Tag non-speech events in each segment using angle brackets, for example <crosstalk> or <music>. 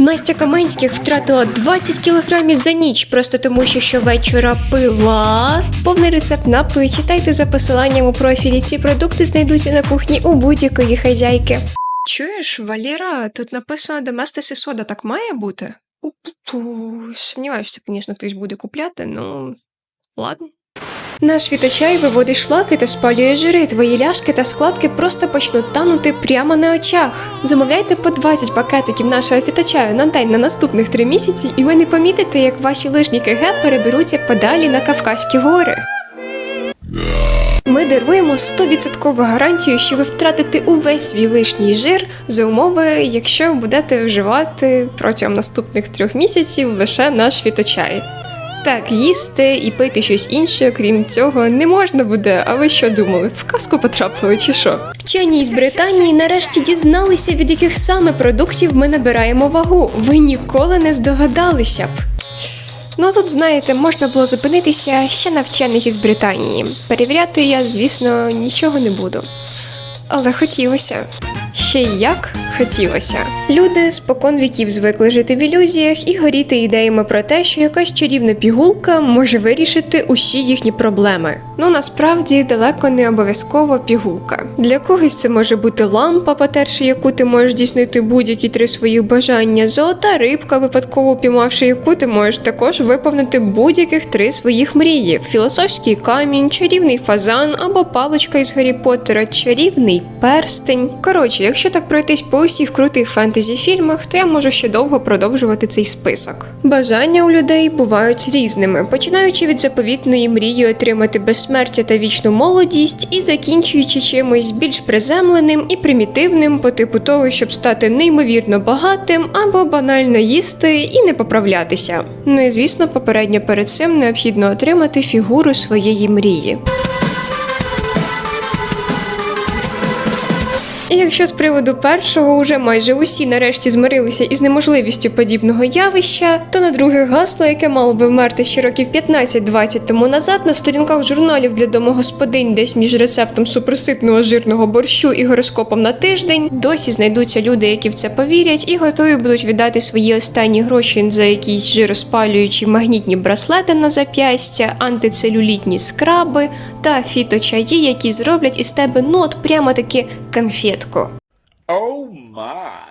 Настя Каменських втратила 20 кілограмів за ніч, просто тому що щовечора пила. Повний рецепт напою читайте за посиланням у профілі. Ці продукти знайдуться на кухні у будь-якої хазяйки. Чуєш, Валера, тут написано Доместос і сода, так має бути? Сумніваюся, звісно, хтось буде купляти, ну ладно. Наш вітачай виводить шлаки та спалює жири. Твої ляшки та складки просто почнуть танути прямо на очах. Замовляйте по 20 пакетиків нашого фітачаю на день на наступних 3 місяці, і ви не помітите, як ваші лижні КГ переберуться подалі на Кавказькі гори. Ми даруємо 100% гарантію, що ви втратите увесь свій лишній жир за умови, якщо будете вживати протягом наступних трьох місяців лише наш фіточай. Так, їсти і пити щось інше, крім цього, не можна буде. А ви що думали? В казку потрапили чи що? Вчені із Британії нарешті дізналися, від яких саме продуктів ми набираємо вагу. Ви ніколи не здогадалися б. Ну тут, знаєте, можна було зупинитися ще на вчених із Британії. Перевіряти я, звісно, нічого не буду. Але хотілося. Ще й як хотілося. Люди спокон віків звикли жити в ілюзіях і горіти ідеями про те, що якась чарівна пігулка може вирішити усі їхні проблеми. Ну насправді далеко не обов'язково пігулка. Для когось це може бути лампа, потерши яку ти можеш здійснити будь-які три свої бажання, золота рибка, випадково піймавши яку ти можеш також виповнити будь-яких три своїх мрії: філософський камінь, чарівний фазан або паличка із Гаррі Поттера, чарівний перстень. Коротше, якщо так пройтись по усіх крутих фентезі фільмах, то я можу ще довго продовжувати цей список. Бажання у людей бувають різними, починаючи від заповітної мрії отримати безсмертя та вічну молодість, і закінчуючи чимось більш приземленим і примітивним, по типу того, щоб стати неймовірно багатим або банально їсти і не поправлятися. Ну і звісно, попередньо перед цим необхідно отримати фігуру своєї мрії. І якщо з приводу першого уже майже усі нарешті змирилися із неможливістю подібного явища, то на друге гасло, яке мало би вмерти ще років 15-20 тому назад, на сторінках журналів для домогосподинь, десь між рецептом суперситного жирного борщу і гороскопом на тиждень, досі знайдуться люди, які в це повірять, і готові будуть віддати свої останні гроші за якісь жироспалюючі магнітні браслети на зап'ястя, антицелюлітні скраби та фіточаї, які зроблять із тебе ну от прямо таки конфетку. Oh my.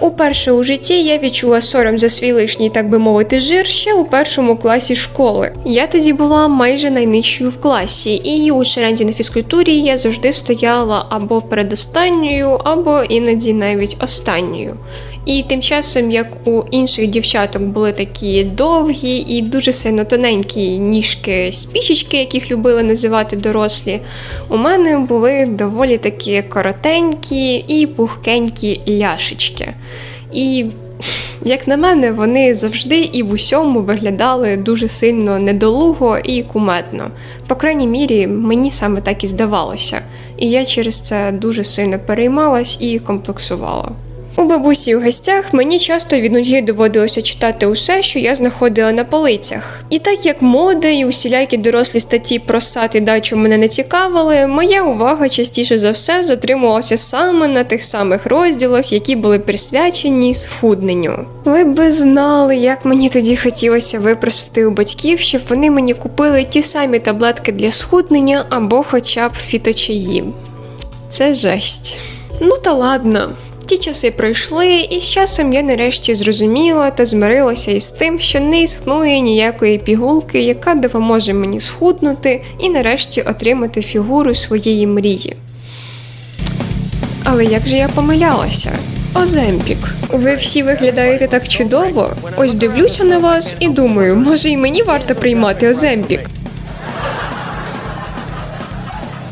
Уперше у житті я відчула сором за свій лишній, так би мовити, жир ще у першому класі школи. Я тоді була майже найнижчою в класі, і у шеренді на фізкультурі я завжди стояла або передостанньою, або іноді навіть останньою. І тим часом, як у інших дівчаток були такі довгі і дуже сильно тоненькі ніжки спічечки, яких любили називати дорослі, у мене були доволі такі коротенькі і пухкенькі ляшечки. І як на мене, вони завжди і в усьому виглядали дуже сильно недолуго і кумедно. По крайній мірі, мені саме так і здавалося, і я через це дуже сильно переймалась і комплексувала. У бабусі у гостях мені часто від нудьги доводилося читати усе, що я знаходила на полицях. І так як мода і усілякі дорослі статті про сад і дачу мене не цікавили, моя увага частіше за все затримувалася саме на тих самих розділах, які були присвячені схудненню. Ви би знали, як мені тоді хотілося випросити у батьків, щоб вони мені купили ті самі таблетки для схуднення або хоча б фіточаї. Це жесть. Ну та ладно. Ті часи пройшли, і з часом я нарешті зрозуміла та змирилася із тим, що не існує ніякої пігулки, яка допоможе мені схуднути і нарешті отримати фігуру своєї мрії. Але як же я помилялася? Оземпік, ви всі виглядаєте так чудово. Ось дивлюся на вас і думаю, може і мені варто приймати Оземпік.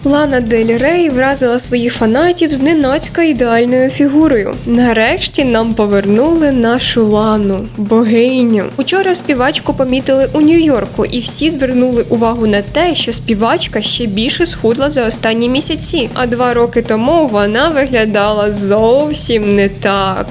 Лана Дель Рей вразила своїх фанатів зненацька ідеальною фігурою. Нарешті нам повернули нашу Лану, богиню. Учора співачку помітили у Нью-Йорку, і всі звернули увагу на те, що співачка ще більше схудла за останні місяці. А два роки тому вона виглядала зовсім не так.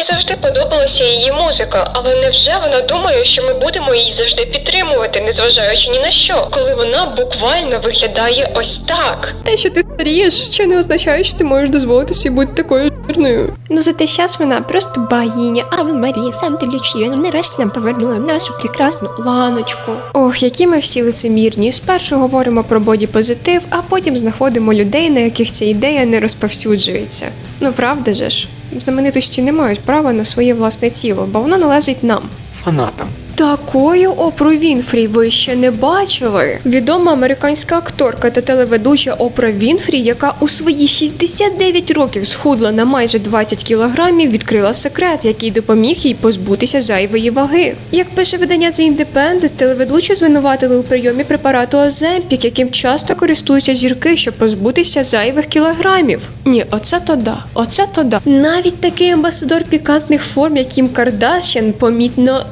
Мені завжди подобалася її музика, але невже вона думає, що ми будемо її завжди підтримувати, незважаючи ні на що, коли вона буквально виглядає ось так. Те, що ти старієш, ще не означає, що ти можеш дозволити собі бути такою жирною. Ну за те час вона просто богиня. Аве Марія, сам ти Лючія, нарешті нам повернула нашу прекрасну ланочку. Ох, які ми всі лицемірні. Спершу говоримо про боді-позитив, а потім знаходимо людей, на яких ця ідея не розповсюджується. Ну правда же ж, знаменитості не мають права на своє власне тіло, бо воно належить нам. Фанатам. Такою Опру Вінфрі ви ще не бачили. Відома американська акторка та телеведуча Опра Вінфрі, яка у свої 69 років схудла на майже 20 кілограмів, відкрила секрет, який допоміг їй позбутися зайвої ваги. Як пише видання The Independent, телеведучу звинуватили у прийомі препарату Оземпік, яким часто користуються зірки, щоб позбутися зайвих кілограмів. Ні, оце то да, оце то да. Навіть такий амбасадор пікантних форм, як Кім Кардашян, помітно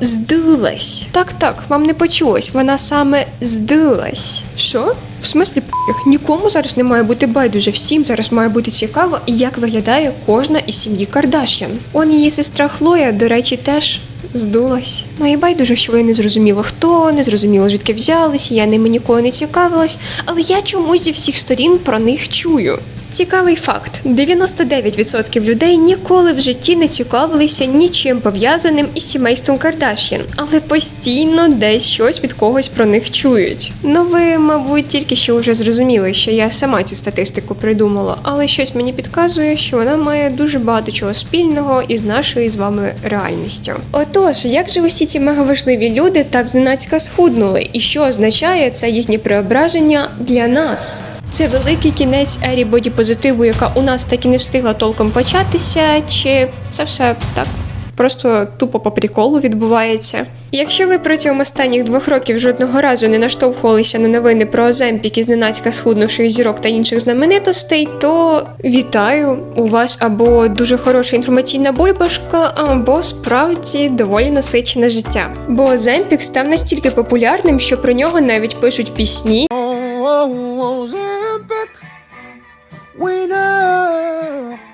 здулась. Так, так, вам не почулось, вона саме здулась. Що? В смислі п***х? Нікому зараз не має бути байдуже. Всім зараз має бути цікаво, як виглядає кожна із сім'ї Кардашян. Он її сестра Хлоя, до речі, теж здулась. Ну і байдуже, що ви не зрозуміло хто, не зрозуміло звідки взялися, я ними ніколи не цікавилась, але я чомусь зі всіх сторін про них чую. Цікавий факт: 99% людей ніколи в житті не цікавилися нічим пов'язаним із сімейством Кардаш'ян, але постійно десь щось від когось про них чують. Ну ви, мабуть, тільки що вже зрозуміли, що я сама цю статистику придумала, але щось мені підказує, що вона має дуже багато чого спільного із нашою з вами реальністю. Отож, як же усі ці мегаважливі люди так зненацька схуднули, і що означає це їхнє преображення для нас? Це великий кінець ері бодіпозитиву, яка у нас так і не встигла толком початися, чи це все так? Просто тупо по приколу відбувається. Якщо ви протягом останніх двох років жодного разу не наштовхувалися на новини про Оземпік і зненацька схуднувших зірок та інших знаменитостей, то вітаю! У вас або дуже хороша інформаційна бульбашка, або справді доволі насичене життя. Бо Оземпік став настільки популярним, що про нього навіть пишуть пісні,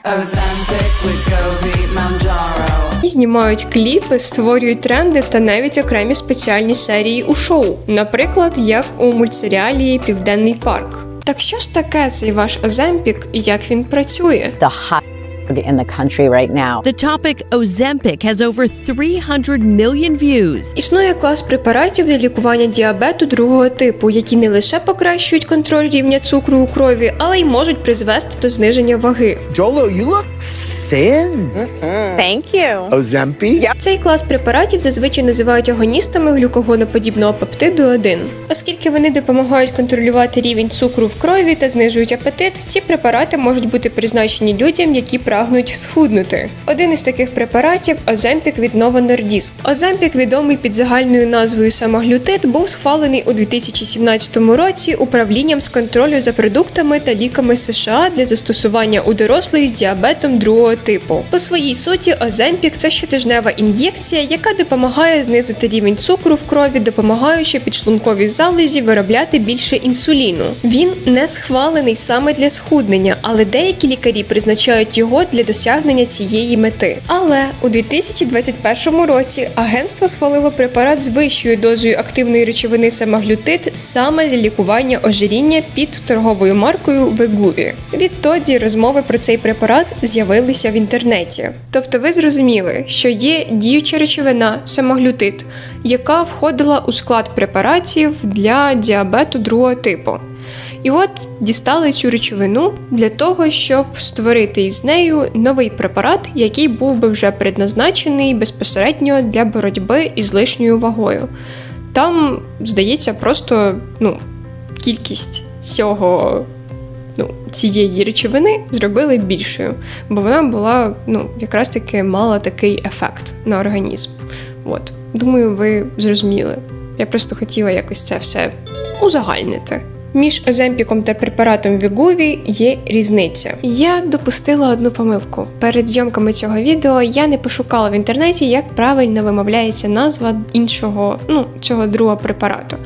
Ozempic Manjaro. Знімають кліпи, створюють тренди та навіть окремі спеціальні серії у шоу, наприклад, як у мультсеріалі Південний парк. Так що ж таке цей ваш Оземпік і як він працює? the hot in the country right now. The topic Ozempic has over 300 million views. Існує клас препаратів для лікування діабету другого типу, які не лише покращують контроль рівня цукру у крові, але й можуть призвести до зниження ваги. Jolo, you look thin. Thank you. Ozempic? Цей клас препаратів зазвичай називають агоністами глюкогоноподібного пептиду 1. Оскільки вони допомагають контролювати рівень цукру в крові та знижують апетит, ці препарати можуть бути призначені людям, які прагнуть схуднути. Один із таких препаратів Оземпік від Novo Nordisk. Оземпік, відомий під загальною назвою самоглютид, був схвалений у 2017 році управлінням з контролю за продуктами та ліками США для застосування у дорослих з діабетом другого типу. По своїй суті, Оземпік це щотижнева ін'єкція, яка допомагає знизити рівень цукру в крові, допомагаючи підшлунковій залозі виробляти більше інсуліну. Він не схвалений саме для схуднення, але деякі лікарі призначають його для досягнення цієї мети. Але у 2021 році агентство схвалило препарат з вищою дозою активної речовини самоглютид саме для лікування ожиріння під торговою маркою Вегуві. Відтоді розмови про цей препарат з'явилися в інтернеті. Тобто ви зрозуміли, що є діюча речовина самоглютид, яка входила у склад препаратів для діабету другого типу. І от дістали цю речовину для того, щоб створити із нею новий препарат, який був би вже предназначений безпосередньо для боротьби із лишньою вагою. Там, здається, просто ну, кількість цього. Ну, цієї речовини зробили більшою, бо вона була ну, якраз таки мала такий ефект на організм. От. Думаю, ви зрозуміли. Я просто хотіла якось це все узагальнити. Між Оземпіком та препаратом Вігуві є різниця. Я допустила одну помилку. Перед зйомками цього відео я не пошукала в інтернеті, як правильно вимовляється назва іншого, ну, цього другого препарату.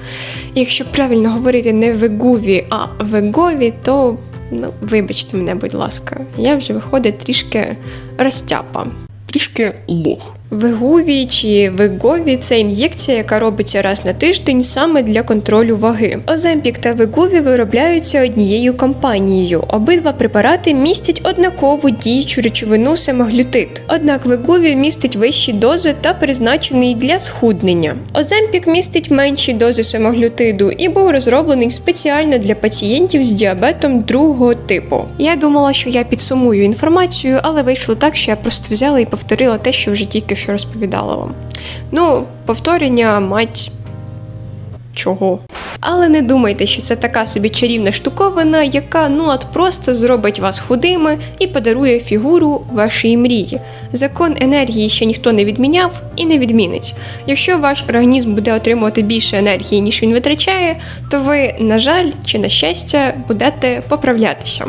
Якщо правильно говорити не Вегуві, а Вегові, то ну, вибачте мене, будь ласка, я вже виходить трішки розтяпа. трішки лох. Вегуві чи Вегові це ін'єкція, яка робиться раз на тиждень саме для контролю ваги. Оземпік та Вегуві виробляються однією компанією. Обидва препарати містять однакову діючу речовину семаглютид. Однак Вегуві містить вищі дози та призначений для схуднення. Оземпік містить менші дози семаглютиду і був розроблений спеціально для пацієнтів з діабетом другого типу. Я думала, що я підсумую інформацію, але вийшло так, що я просто взяла і повторила те, що вже тільки що розповідала вам. Ну, повторення, мать. Чого? Але не думайте, що це така собі чарівна штуковина, яка ну от просто зробить вас худими і подарує фігуру вашої мрії. Закон енергії ще ніхто не відміняв і не відмінить. Якщо ваш організм буде отримувати більше енергії, ніж він витрачає, то ви, на жаль чи на щастя, будете поправлятися.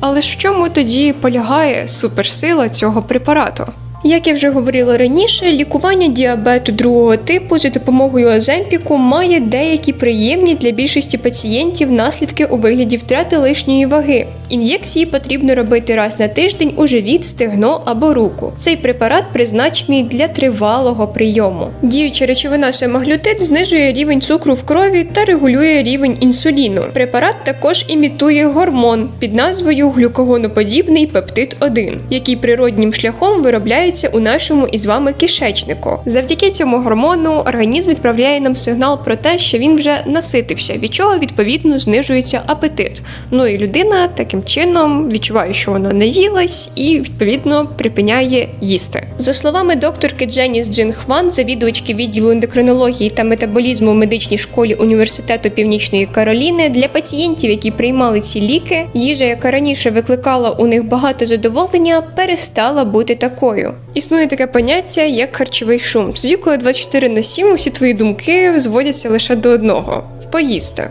Але ж в чому тоді полягає суперсила цього препарату? Як я вже говорила раніше, лікування діабету другого типу за допомогою Оземпіку має деякі приємні для більшості пацієнтів наслідки у вигляді втрати лишньої ваги. Ін'єкції потрібно робити раз на тиждень у живіт, стегно або руку. Цей препарат призначений для тривалого прийому. Діюча речовина семаглютид знижує рівень цукру в крові та регулює рівень інсуліну. Препарат також імітує гормон під назвою глюкогоноподібний пептид 1, який природнім шляхом виробляється у нашому із вами кишечнику. Завдяки цьому гормону організм відправляє нам сигнал про те, що він вже наситився, від чого відповідно знижується апетит. Ну і людина таким чином відчуває, що вона наїлась, і відповідно припиняє їсти. За словами докторки Дженіс Джин Хван, завідувачки відділу ендокринології та метаболізму в медичній школі університету Північної Кароліни, для пацієнтів, які приймали ці ліки, їжа, яка раніше викликала у них багато задоволення, перестала бути такою. Існує таке поняття як харчовий шум. Тоді, коли 24 на 7 усі твої думки зводяться лише до одного поїсти.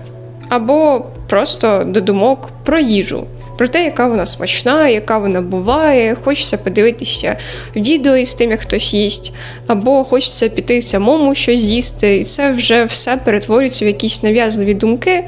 Або просто до думок про їжу, про те, яка вона смачна, яка вона буває, хочеться подивитися відео із тим, як хтось їсть, або хочеться піти самому щось з'їсти, і це вже все перетворюється в якісь нав'язливі думки,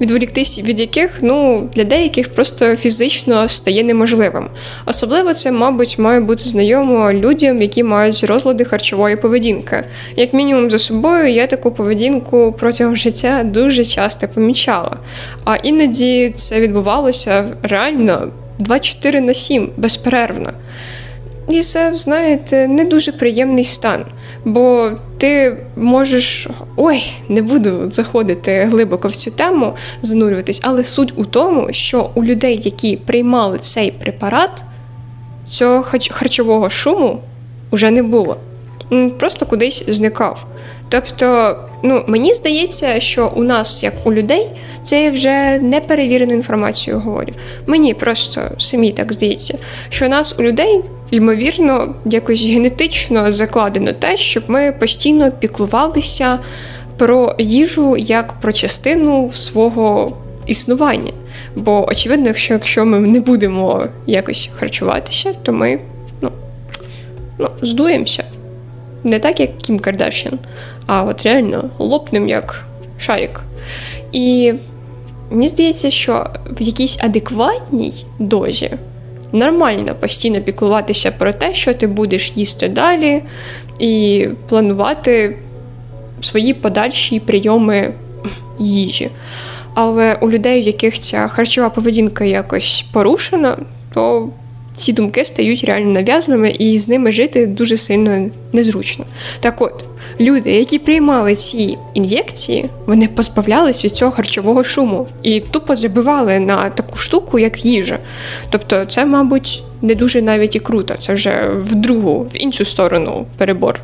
відволіктись від яких ну для деяких просто фізично стає неможливим. Особливо це, мабуть, має бути знайомо людям, які мають розлади харчової поведінки. Як мінімум за собою я таку поведінку протягом життя дуже часто помічала. А іноді це відбувалося реально 24 на 7, безперервно. І це, знаєте, не дуже приємний стан. Бо ти можеш. Ой, не буду заходити глибоко в цю тему, занурюватись, але суть у тому, що у людей, які приймали цей препарат, цього харчового шуму вже не було. Просто кудись зникав. Тобто, ну мені здається, що у нас, як у людей, це вже неперевірену інформацію говорю. Мені просто самі так здається, що у нас у людей, ймовірно, якось генетично закладено те, щоб ми постійно піклувалися про їжу як про частину свого існування. Бо очевидно, якщо, якщо ми не будемо якось харчуватися, то ми ну, ну, здуємося. Не так, як Кім Кардашян, а от реально лопнем як шарик. І мені здається, що в якійсь адекватній дозі нормально постійно піклуватися про те, що ти будеш їсти далі, і планувати свої подальші прийоми їжі. Але у людей, в яких ця харчова поведінка якось порушена, то ці думки стають реально нав'язаними, і з ними жити дуже сильно незручно. Так от, люди, які приймали ці ін'єкції, вони позбавлялись від цього харчового шуму і тупо забивали на таку штуку, як їжа. Тобто, це, мабуть, не дуже навіть і круто. Це вже в другу, в іншу сторону перебор.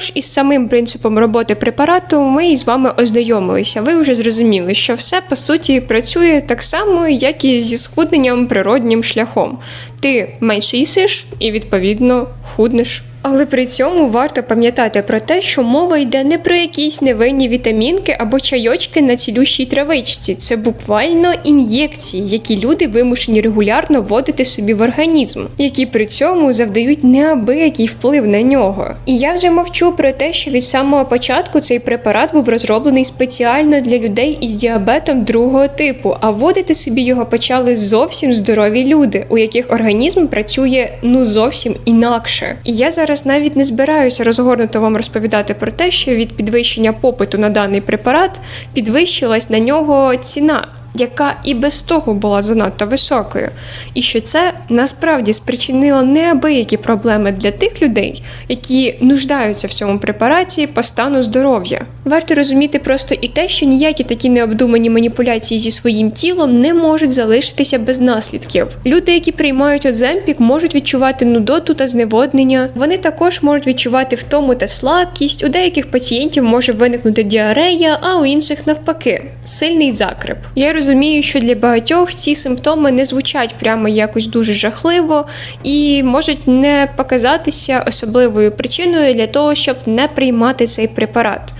Тож із самим принципом роботи препарату ми із вами ознайомилися. Ви вже зрозуміли, що все по суті працює так само, як і зі схудненням природнім шляхом. Ти менше їсиш і відповідно худнеш. Але при цьому варто пам'ятати про те, що мова йде не про якісь невинні вітамінки або чайочки на цілющій травичці. Це буквально ін'єкції, які люди вимушені регулярно вводити собі в організм, які при цьому завдають неабиякий вплив на нього. І я вже мовчу про те, що від самого початку цей препарат був розроблений спеціально для людей із діабетом другого типу, а вводити собі його почали зовсім здорові люди, у яких організм працює ну зовсім інакше. І я зараз навіть не збираюся розгорнуто вам розповідати про те, що від підвищення попиту на даний препарат підвищилась на нього ціна. Яка і без того була занадто високою, і що це насправді спричинило неабиякі проблеми для тих людей, які нуждаються в цьому препараті по стану здоров'я. Варто розуміти просто і те, що ніякі такі необдумані маніпуляції зі своїм тілом не можуть залишитися без наслідків. Люди, які приймають Оземпік, можуть відчувати нудоту та зневоднення. Вони також можуть відчувати втому та слабкість. У деяких пацієнтів може виникнути діарея, а у інших навпаки сильний закрип. Я розумію, що для багатьох ці симптоми не звучать прямо якось дуже жахливо і можуть не показатися особливою причиною для того, щоб не приймати цей препарат.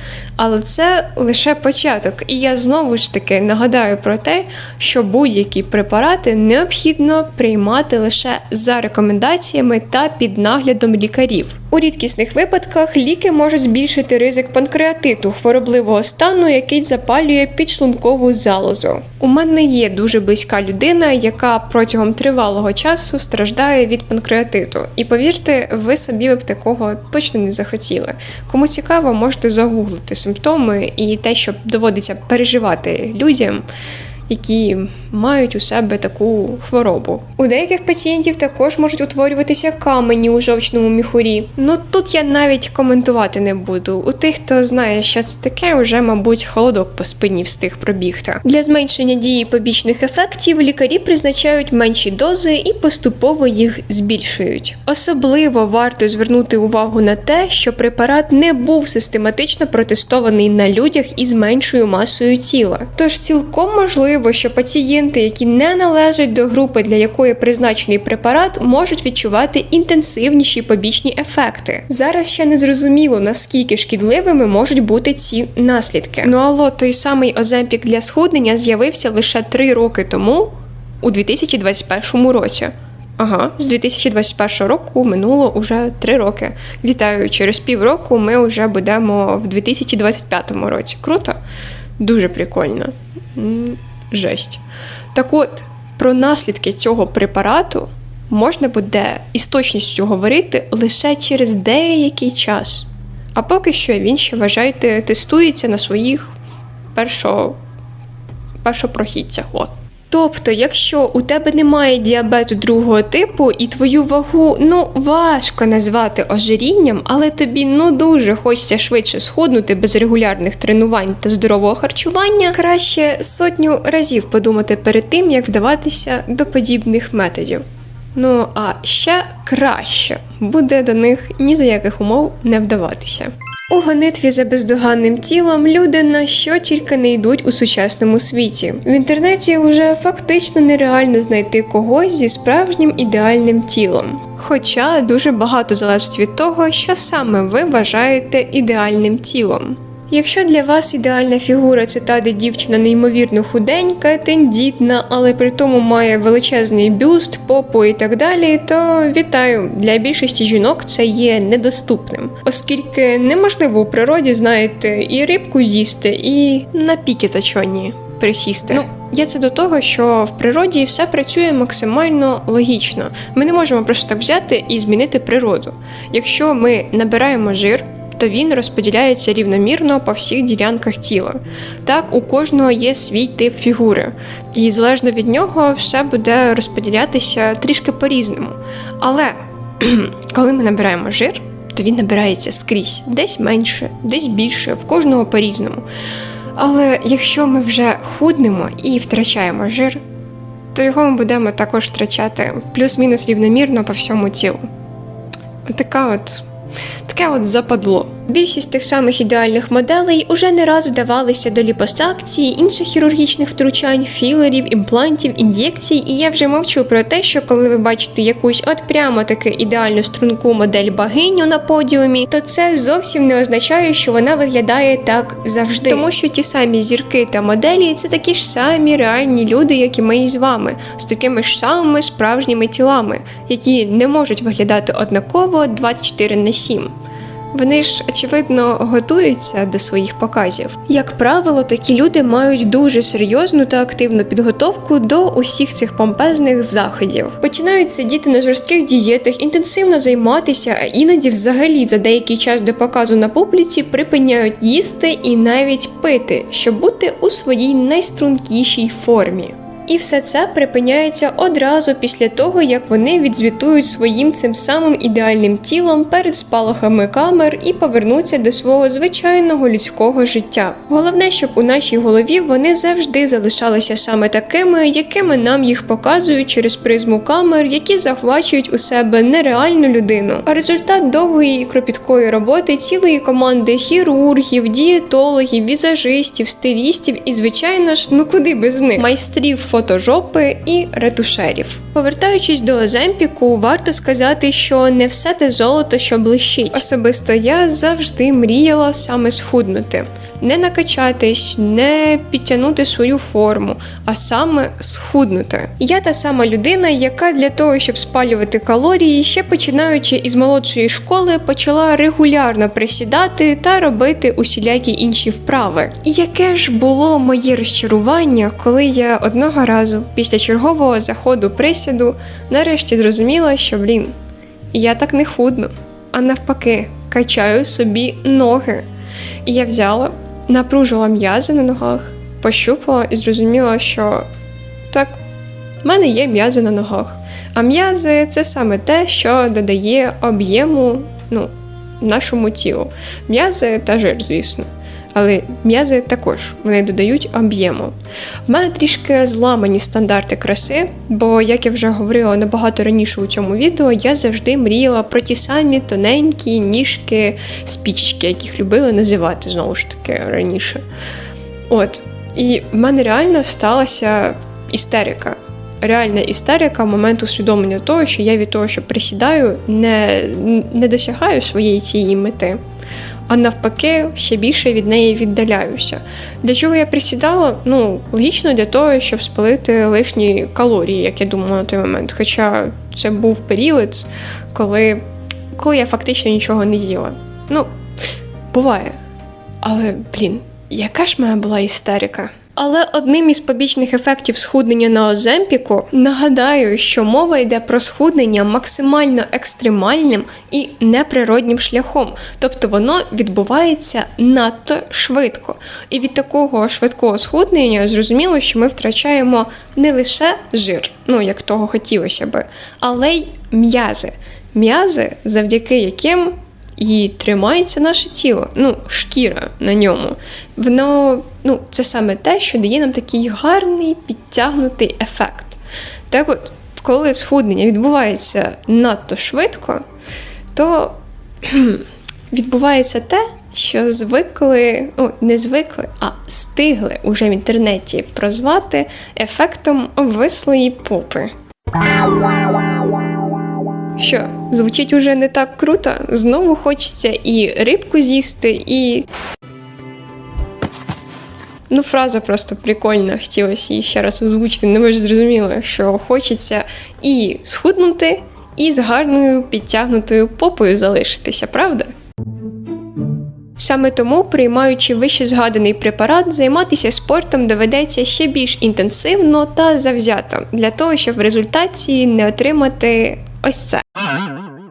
Але це лише початок, і я знову ж таки нагадаю про те, що будь-які препарати необхідно приймати лише за рекомендаціями та під наглядом лікарів. У рідкісних випадках ліки можуть збільшити ризик панкреатиту, хворобливого стану, який запалює підшлункову залозу. У мене є дуже близька людина, яка протягом тривалого часу страждає від панкреатиту. І повірте, ви собі б такого точно не захотіли. Кому цікаво, можете загуглити симптоми і те, що доводиться переживати людям. Які мають у себе таку хворобу. У деяких пацієнтів також можуть утворюватися камені у жовчному міхурі. Ну тут я навіть коментувати не буду. У тих, хто знає, що це таке, вже, мабуть, холодок по спині встиг пробігти. Для зменшення дії побічних ефектів лікарі призначають менші дози і поступово їх збільшують. Особливо варто звернути увагу на те, що препарат не був систематично протестований на людях із меншою масою тіла. Тож цілком можливо, що пацієнти, які не належать до групи, для якої призначений препарат, можуть відчувати інтенсивніші побічні ефекти. Зараз ще не зрозуміло, наскільки шкідливими можуть бути ці наслідки. Ну алло, той самий Оземпік для схуднення з'явився лише 3 роки тому, у 2021 році. Ага, з 2021 року минуло уже 3 роки. Вітаю, через півроку ми вже будемо в 2025 році. Круто? Дуже прикольно. Жесть. Так от, про наслідки цього препарату можна буде із точністю говорити лише через деякий час. А поки що він ще, вважайте, тестується на своїх першо... першопрохідцях. От. Тобто, якщо у тебе немає діабету другого типу і твою вагу ну важко назвати ожирінням, але тобі ну дуже хочеться швидше сходнути без регулярних тренувань та здорового харчування, краще сотню разів подумати перед тим, як вдаватися до подібних методів. Ну а ще краще буде до них ні за яких умов не вдаватися. У гонитві за бездоганним тілом люди на що тільки не йдуть у сучасному світі. В інтернеті вже фактично нереально знайти когось зі справжнім ідеальним тілом. Хоча дуже багато залежить від того, що саме ви вважаєте ідеальним тілом. Якщо для вас ідеальна фігура це та, де дівчина неймовірно худенька, тендітна, але при тому має величезний бюст, попу і так далі, то вітаю, для більшості жінок це є недоступним, оскільки неможливо у природі, знаєте, і рибку з'їсти, і на піки зачоні присісти. Ну, я це до того, що в природі все працює максимально логічно. Ми не можемо просто так взяти і змінити природу. Якщо ми набираємо жир, то він розподіляється рівномірно по всіх ділянках тіла. Так, у кожного є свій тип фігури, і залежно від нього все буде розподілятися трішки по-різному. Але <clears throat> коли ми набираємо жир, то він набирається скрізь, десь менше, десь більше, в кожного по-різному. Але якщо ми вже худнемо і втрачаємо жир, то його ми будемо також втрачати плюс-мінус рівномірно по всьому тілу. Отака от таке от западло Більшість тих самих ідеальних моделей уже не раз вдавалися до ліпосакції, інших хірургічних втручань, філерів, імплантів, ін'єкцій, і я вже мовчу про те, що коли ви бачите якусь от прямо таки ідеальну струнку модель богиню на подіумі, то це зовсім не означає, що вона виглядає так завжди. Тому що ті самі зірки та моделі це такі ж самі реальні люди, як і ми із вами, з такими ж самими справжніми тілами, які не можуть виглядати однаково 24 на 7. Вони ж, очевидно, готуються до своїх показів. Як правило, такі люди мають дуже серйозну та активну підготовку до усіх цих помпезних заходів. Починають сидіти на жорстких дієтах, інтенсивно займатися, а іноді взагалі за деякий час до показу на публіці припиняють їсти і навіть пити, щоб бути у своїй найстрункішій формі. І все це припиняється одразу після того, як вони відзвітують своїм цим самим ідеальним тілом перед спалахами камер і повернуться до свого звичайного людського життя. Головне, щоб у нашій голові вони завжди залишалися саме такими, якими нам їх показують через призму камер, які захвачують у себе нереальну людину. А результат довгої і кропіткої роботи цілої команди хірургів, дієтологів, візажистів, стилістів і, звичайно ж, ну куди без них майстрів фотожопи і ретушерів. Повертаючись до Оземпіку, варто сказати, що не все те золото, що блищить. Особисто я завжди мріяла саме схуднути. Не накачатись, не підтягнути свою форму, а саме схуднути. Я та сама людина, яка для того, щоб спалювати калорії, ще починаючи із молодшої школи, почала регулярно присідати та робити усілякі інші вправи. І яке ж було моє розчарування, коли я одного разу після чергового заходу присіду нарешті зрозуміла, що блін, я так не худну, а навпаки, качаю собі ноги. І я взяла, напружила м'язи на ногах, пощупала і зрозуміла, що так, в мене є м'язи на ногах. А м'язи це саме те, що додає об'єму ну, нашому тілу. М'язи та жир, звісно. Але м'язи також вони додають об'єму. В мене трішки зламані стандарти краси, бо, як я вже говорила набагато раніше у цьому відео, я завжди мріяла про ті самі тоненькі ніжки спічечки, яких любили називати знову ж таки раніше. От. І в мене реально сталася істерика. Реальна істерика, момент усвідомлення того, що я від того, що присідаю, не, не досягаю своєї цієї мети а навпаки, ще більше від неї віддаляюся. Для чого я присідала? Ну, логічно для того, щоб спалити лишні калорії, як я думала на той момент. Хоча це був період, коли, коли я фактично нічого не їла. Ну, буває. Але, блін, яка ж моя була істерика? Але одним із побічних ефектів схуднення на Оземпіку нагадаю, що мова йде про схуднення максимально екстремальним і неприроднім шляхом, тобто воно відбувається надто швидко. І від такого швидкого схуднення зрозуміло, що ми втрачаємо не лише жир, ну як того хотілося би, але й м'язи. М'язи, завдяки яким і тримається наше тіло, ну, шкіра на ньому. Воно, ну, це саме те, що дає нам такий гарний підтягнутий ефект. Так от, коли схуднення відбувається надто швидко, то <clears throat> відбувається те, що звикли, ну, не звикли, а встигли уже в інтернеті прозвати ефектом обвислої попи. Що, звучить уже не так круто? Знову хочеться і рибку з'їсти, і. Ну, фраза просто прикольна, хотілося її ще раз озвучити. Не ви ж зрозуміли, що хочеться і схуднути, і з гарною підтягнутою попою залишитися, правда? Саме тому, приймаючи вище згаданий препарат, займатися спортом доведеться ще більш інтенсивно та завзято, для того, щоб в результаті не отримати ось це.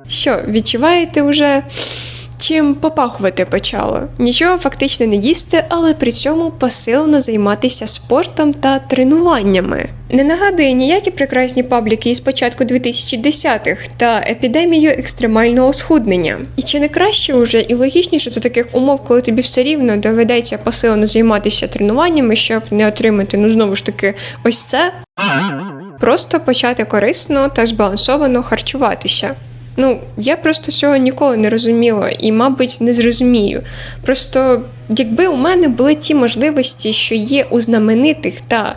Що, відчуваєте вже чим попахувати почало? Нічого фактично не їсти, але при цьому посилено займатися спортом та тренуваннями. Не нагадує ніякі прекрасні пабліки із початку 2010-х та епідемію екстремального схуднення. І чи не краще уже і логічніше за таких умов, коли тобі все рівно доведеться посилено займатися тренуваннями, щоб не отримати, ну знову ж таки, ось це, Просто почати корисно та збалансовано харчуватися. Ну, я просто цього ніколи не розуміла і, мабуть, не зрозумію. Просто якби у мене були ті можливості, що є у знаменитих та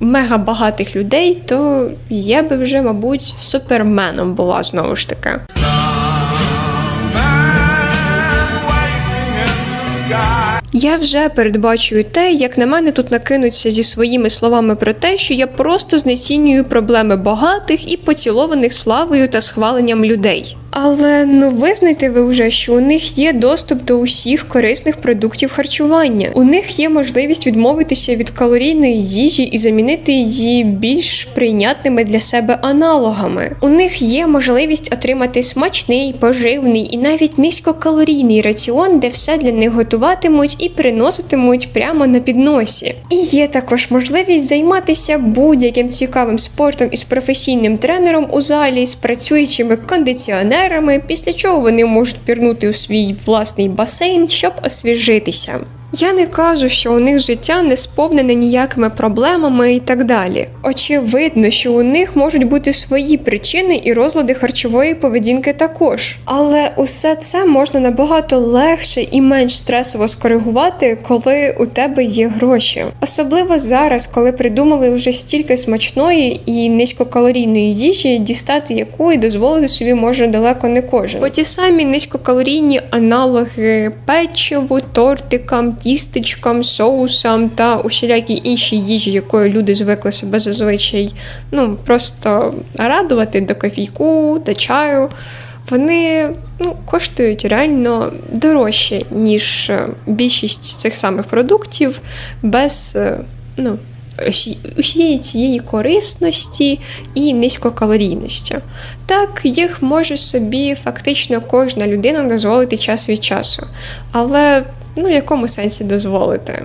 мегабагатих людей, то я би вже, мабуть, суперменом була знову ж таки. Я вже передбачую те, як на мене тут накинуться зі своїми словами про те, що я просто знецінюю проблеми багатих і поцілованих славою та схваленням людей. Але ну визнайте ви вже, що у них є доступ до усіх корисних продуктів харчування. У них є можливість відмовитися від калорійної їжі і замінити її більш прийнятними для себе аналогами. У них є можливість отримати смачний, поживний і навіть низькокалорійний раціон, де все для них готуватимуть і приноситимуть прямо на підносі. І є також можливість займатися будь-яким цікавим спортом із професійним тренером у залі з працюючими кондиціонерами, після чого вони можуть пірнути у свій власний басейн, щоб освіжитися. Я не кажу, що у них життя не сповнене ніякими проблемами і так далі. Очевидно, що у них можуть бути свої причини і розлади харчової поведінки також. Але усе це можна набагато легше і менш стресово скоригувати, коли у тебе є гроші. Особливо зараз, коли придумали вже стільки смачної і низькокалорійної їжі, дістати якої дозволити собі може далеко не кожен. Бо ті самі низькокалорійні аналоги печиву, тортикам, тістечкам, соусам та усілякій іншій їжі, якою люди звикли себе зазвичай ну просто радувати до кофійку, до чаю. Вони ну, коштують реально дорожче, ніж е, більшість цих самих продуктів без е, ну, усієї цієї корисності і низькокалорійності. Так, їх може собі фактично кожна людина дозволити час від часу. Але ну, в якому сенсі дозволити?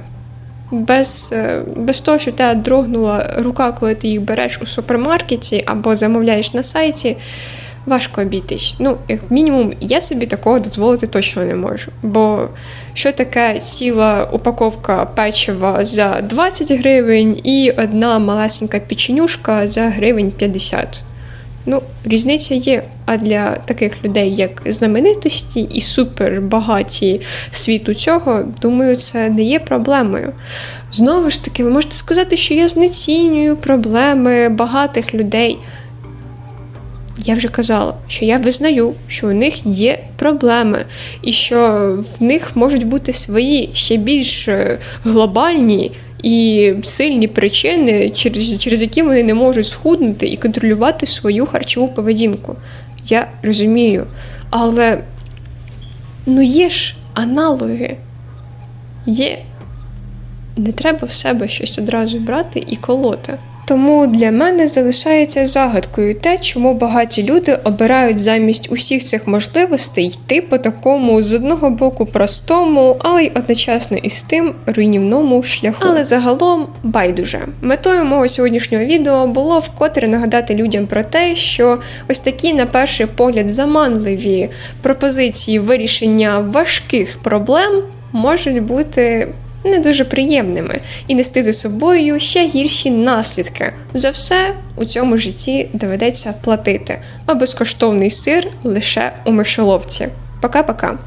Без, е, без того, що тебе дрогнула рука, коли ти їх береш у супермаркеті або замовляєш на сайті, важко обійтись. Ну, як мінімум, я собі такого дозволити точно не можу. Бо що таке ціла упаковка печива за 20 гривень і одна малесенька печенюшка за гривень 50? Ну, різниця є. А для таких людей, як знаменитості і супербагаті світу цього, думаю, це не є проблемою. Знову ж таки, ви можете сказати, що я знецінюю проблеми багатих людей. Я вже казала, що я визнаю, що у них є проблеми, і що в них можуть бути свої ще більш е, глобальні і сильні причини, через, через які вони не можуть схуднути і контролювати свою харчову поведінку. Я розумію. Але ну є ж аналоги. Є. Не треба в себе щось одразу брати і колоти. Тому для мене залишається загадкою те, чому багаті люди обирають замість усіх цих можливостей йти по такому з одного боку простому, але й одночасно із тим руйнівному шляху. Але загалом байдуже. Метою мого сьогоднішнього відео було вкотре нагадати людям про те, що ось такі, на перший погляд, заманливі пропозиції вирішення важких проблем можуть бути не дуже приємними і нести за собою ще гірші наслідки. За все у цьому житті доведеться платити, а безкоштовний сир лише у мишоловці. Пока-пока.